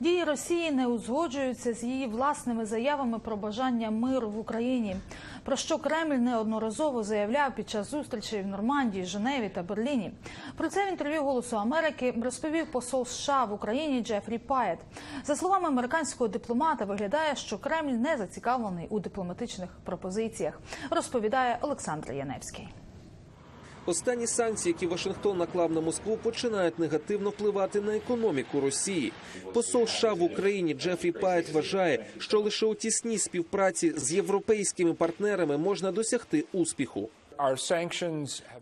Дії Росії не узгоджуються з її власними заявами про бажання миру в Україні. Про що Кремль неодноразово заявляв під час зустрічей в Нормандії, Женеві та Берліні. Про це в інтерв'ю Голосу Америки розповів посол США в Україні Джефрі Паєт. За словами американського дипломата, виглядає, що Кремль не зацікавлений у дипломатичних пропозиціях. Розповідає Олександр Яневський. Останні санкції, які Вашингтон наклав на Москву, починають негативно впливати на економіку Росії. Посол США в Україні Джефрі Пайт вважає, що лише у тісній співпраці з європейськими партнерами можна досягти успіху.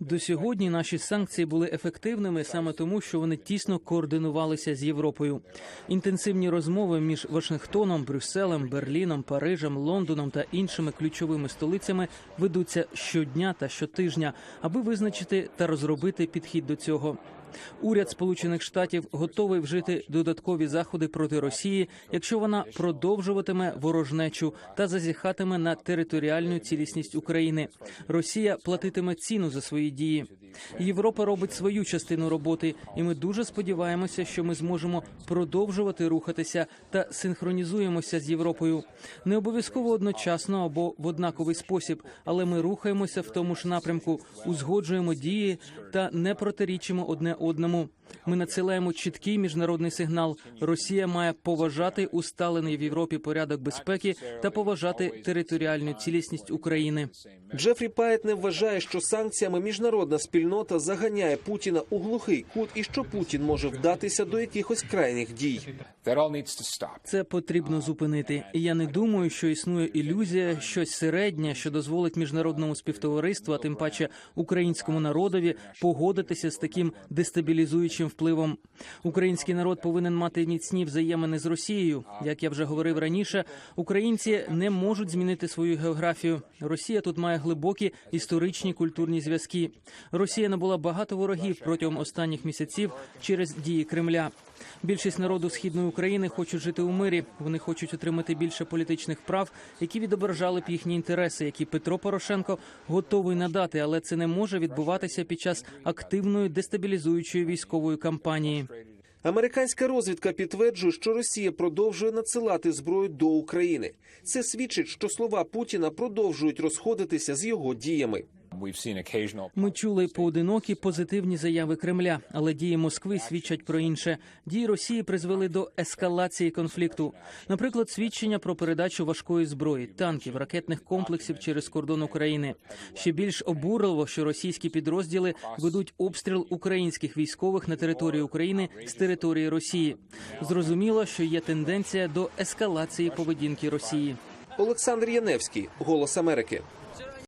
До сьогодні наші санкції були ефективними саме тому, що вони тісно координувалися з Європою. Інтенсивні розмови між Вашингтоном, Брюсселем, Берліном, Парижем, Лондоном та іншими ключовими столицями ведуться щодня та щотижня, аби визначити та розробити підхід до цього. Уряд Сполучених Штатів готовий вжити додаткові заходи проти Росії, якщо вона продовжуватиме ворожнечу та зазіхатиме на територіальну цілісність України. Росія платитиме ціну за свої дії. Європа робить свою частину роботи, і ми дуже сподіваємося, що ми зможемо продовжувати рухатися та синхронізуємося з Європою. Не обов'язково одночасно або в однаковий спосіб, але ми рухаємося в тому ж напрямку, узгоджуємо дії та не протирічимо одне одному. Ми надсилаємо чіткий міжнародний сигнал. Росія має поважати усталений в Європі порядок безпеки та поважати територіальну цілісність України. Джефрі Пайт не вважає, що санкціями міжнародна спільнота заганяє Путіна у глухий кут і що Путін може вдатися до якихось крайніх дій. Це потрібно зупинити. І я не думаю, що існує ілюзія, щось середнє, що дозволить міжнародному співтовариству, а тим паче українському народові, погодитися з таким дестабілізуючим впливом. Український народ повинен мати міцні взаємини з Росією. Як я вже говорив раніше, українці не можуть змінити свою географію. Росія тут має глибокі історичні культурні зв'язки. Росія набула багато ворогів протягом останніх місяців через дії Кремля. Більшість народу східної України хочуть жити у мирі. Вони хочуть отримати більше політичних прав, які відображали б їхні інтереси, які Петро Порошенко готовий надати, але це не може відбуватися під час активної дестабілізуючої військової кампанії. Американська розвідка підтверджує, що Росія продовжує надсилати зброю до України. Це свідчить, що слова Путіна продовжують розходитися з його діями. We've Ми чули поодинокі позитивні заяви Кремля, але дії Москви свідчать про інше. Дії Росії призвели до ескалації конфлікту. Наприклад, свідчення про передачу важкої зброї, танків, ракетних комплексів через кордон України. Ще більш обурливо, що російські підрозділи ведуть обстріл українських військових на території України з території Росії. Зрозуміло, що є тенденція до ескалації поведінки Росії. Олександр Яневський, Голос Америки.